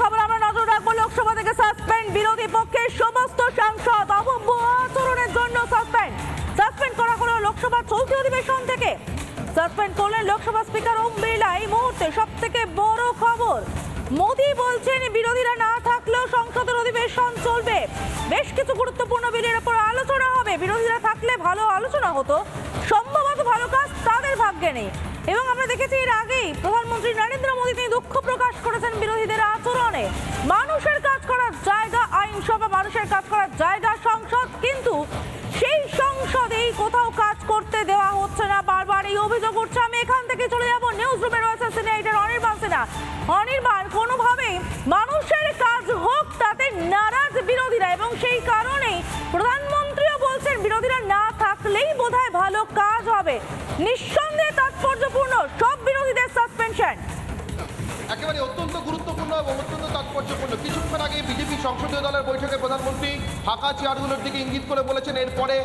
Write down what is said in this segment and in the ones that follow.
খবর আমরা নজর রাখব লোকসভা থেকে সাসপেন্ড বিরোধী পক্ষের সমস্ত সাংসদ অভব্য আচরণের জন্য সাসপেন্ড। সাসপেন্ড করা হলো লোকসভা চলতি অধিবেশন থেকে। সাসপেন্ড করলেন লোকসভা স্পিকার ওম বিড়লা। এই মুহূর্তে সব থেকে বড় খবর, মোদি বলছেন বিরোধীরা না থাকলেও সংসদের অধিবেশন চলবে। বেশ কিছু গুরুত্বপূর্ণ বিলের উপর আলোচনা হবে। বিরোধীরা থাকলে ভালো আলোচনা হতো। সম্ভবত ভালো কাজ তাদের ভাগ্যে নেই। এবং আমরা দেখেছি এর আগেই প্রধানমন্ত্রী নরেন্দ্র মোদী তিনি দুঃখ প্রকাশ করেছেন বিরোধীদের আচরণে। মানুষের কাজ করার জায়গা, আইনসভা, মানুষের কাজ করার জায়গা, সংসদ, কিন্তু সেই সংসদেই কোথাও কাজ করতে দেওয়া হচ্ছে না। বারবার এই অভিযোগ উঠছে। আমি এখান থেকে চলে যাব। নিউজ রুমে রয়েছে সিনিয়র অনির্বাণ সিনহা। অনির্বাণ, কোনোভাবেই মানুষের কাজ হোক, তাতে নারাজ বিরোধীরা। এবং সেই কারণেই প্রধানমন্ত্রীও বলছেন, বিরোধীরা না থাকলেই বোধহয় ভালো কাজ হবে। নিঃসন্দেহে বৈঠকে প্রধানমন্ত্রী ফাঁকা চেয়ারগুলোর দিকে ইঙ্গিত করে বলেছেন, এরপরে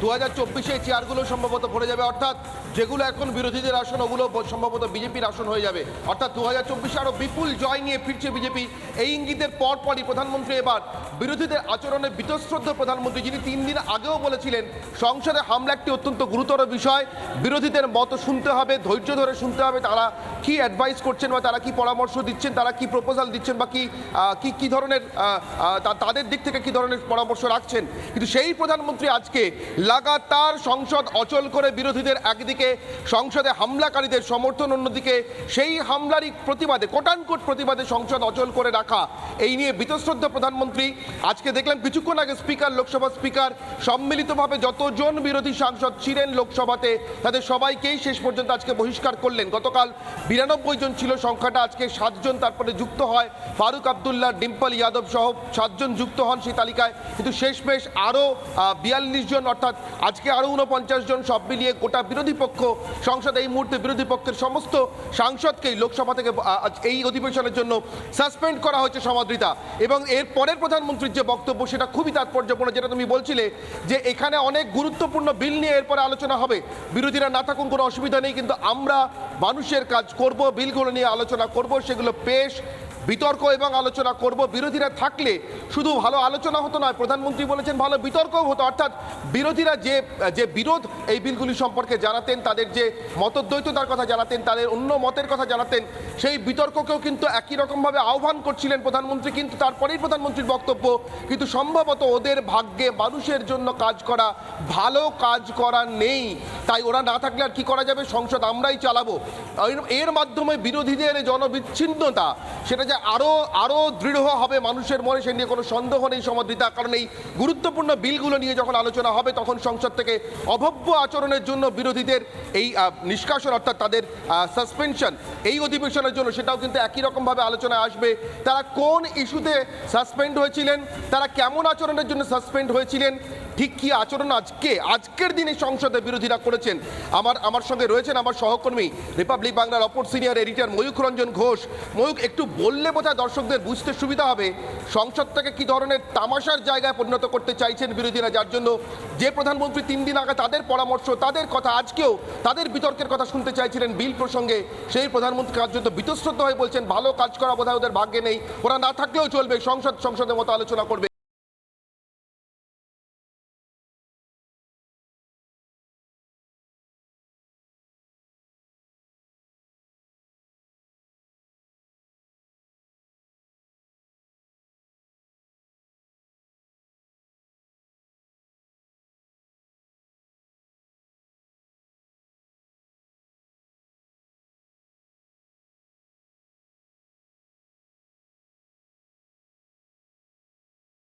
দু হাজার চব্বিশে চেয়ারগুলো সম্ভবত ভরে যাবে। অর্থাৎ যেগুলো এখন বিরোধীদের আসন, ওগুলো সম্ভবত বিজেপির আসন হয়ে যাবে। অর্থাৎ দু হাজার চব্বিশে আরও বিপুল জয় নিয়ে ফিরছে বিজেপি। এই ইঙ্গিতের পরপরই প্রধানমন্ত্রী এবার বিরোধীদের আচরণে বিতশ্রদ্ধ প্রধানমন্ত্রী, যিনি তিন দিন আগেও বলেছিলেন, সংসদে হামলা একটি অত্যন্ত গুরুতর বিষয়। বিরোধীদের মত শুনতে হবে, ধৈর্য ধরে শুনতে হবে, তারা কি অ্যাডভাইস করছেন বা তারা কি পরামর্শ দিচ্ছেন, তারা কি প্রপোজাল দিচ্ছেন বা কি কি ধরনের তাদের দিক থেকে কি ধরনের পরামর্শ রাখছেন। কিন্তু সেই প্রধানমন্ত্রী আজকে লাগাতার সংসদ অচল করে বিরোধীদের একদিকে, সংসদে হামলাকারীদের সমর্থন অন্যদিকে, সেই হামলারই প্রতিবাদে, কোটানকোট প্রতিবাদে সংসদ অচল করে রাখা, এই নিয়ে বীতশ্রদ্ধ প্রধানমন্ত্রী। আজকে দেখলাম কিছুক্ষণ আগে স্পিকার, লোকসভা স্পিকার, সম্মিলিতভাবে যতজন বিরোধী সাংসদ ছিলেন লোকসভাতে, তাদের সবাইকেই শেষ পর্যন্ত আজকে বহিষ্কার করলেন। গতকাল বিরানব্বই জন ছিল সংখ্যাটা, আজকে সাতজন, তারপরে যুক্ত হয় ফারুক আবদুল্লাহ, ডিম্পল যাদব সহ সাতজন যুক্ত হন সেই তালিকায়। কিন্তু শেষমেশ আরও বিয়াল্লিশ জন, অর্থাৎ আজকে আরও উনপঞ্চাশ জন সব মিলিয়ে গোটা বিরোধী পক্ষ, সংসদ এই মুহূর্তে বিরোধী পক্ষের সমস্ত সাংসদকেই লোকসভা থেকে এই অধিবেশনের জন্য সাসপেন্ড করা হয়েছে সমাদৃতা। এবং এর পরের প্রধানমন্ত্রীর যে বক্তব্য, সেটা খুবই তাৎপর্যপূর্ণ, যেটা তুমি বলছিলে যে এখানে অনেক গুরুত্বপূর্ণ বিল নিয়ে এরপরে আলোচনা হবে। বিরোধীরা না থাকুন, কোনো অসুবিধা নেই, কিন্তু আমরা মানুষের কাজ করব, বিলগুলো নিয়ে আলোচনা করব, সেগুলো পেশ বিতর্ক এবং আলোচনা করব। বিরোধীরা থাকলে শুধু ভালো আলোচনা হতো নয়, প্রধানমন্ত্রী বলেছেন ভালো বিতর্কও হতো। অর্থাৎ বিরোধীরা যে যে বিরোধ এই বিলগুলি সম্পর্কে জানাতেন, তাদের যে মতদ্বৈততার কথা জানাতেন, তাদের অন্য মতের কথা জানাতেন, সেই বিতর্ককেও কিন্তু একই রকমভাবে আহ্বান করছিলেন প্রধানমন্ত্রী। কিন্তু তারপরেই প্রধানমন্ত্রীর বক্তব্য, কিন্তু সম্ভবত ওদের ভাগ্যে মানুষের জন্য কাজ করা ভালো কাজ করা নেই। তাই ওরা না থাকলে আর কি করা যাবে? সংসদ আমরাই চালাবো। এর- মাধ্যমে বিরোধীদের জনবিচ্ছিন্নতা, সেটা যে আরও আরও দৃঢ় হবে মানুষের মনে, সে নিয়ে কোনো সন্দেহ নেই সমাদৃতা। কারণ এই গুরুত্বপূর্ণ বিলগুলো নিয়ে যখন আলোচনা হবে, তখন সংসদ থেকে অভব্য আচরণের জন্য বিরোধীদের এই নিষ্কাশন, অর্থাৎ তাদের সাসপেনশন এই অধিবেশনের জন্য সেটাও কিন্তু একই রকমভাবে আলোচনায় আসবে। তারা কোন ইস্যুতে সাসপেন্ড হয়েছিলেন? তারা কেমন আচরণের জন্য সাসপেন্ড হয়েছিলেন? ঠিক কি আচরণ আজকে? আজকের দিনে সংসদে বিরোধীরা করেছেন। আমার আমার সঙ্গে রয়েছেন আমার সহকর্মী রিপাবলিক বাংলার অপর সিনিয়র এডিটর ময়ূখ রঞ্জন ঘোষ। ময়ূখ, একটু বললে বোধহয় দর্শকদের বুঝতে সুবিধা হবে। সংসদটাকে কি ধরনের তামাশার জায়গায় পরিণত করতে চাইছেন বিরোধীরা? যার জন্য যে প্রধানমন্ত্রী তিন দিন আগে তাদের পরামর্শ, তাদের কথা আজকেও তাদের বিতর্কের কথা শুনতে চাইছিলেন বিল প্রসঙ্গে। সেই প্রধানমন্ত্রী কার্যত বিতশ্রদ্ধ হয়ে বলছেন, ভালো কাজ করা বোধহয় ওদের ভাগ্যে নেই। ওরা না থাকলেও চলবে। সংসদ, সংসদের মতো আলোচনা করবে।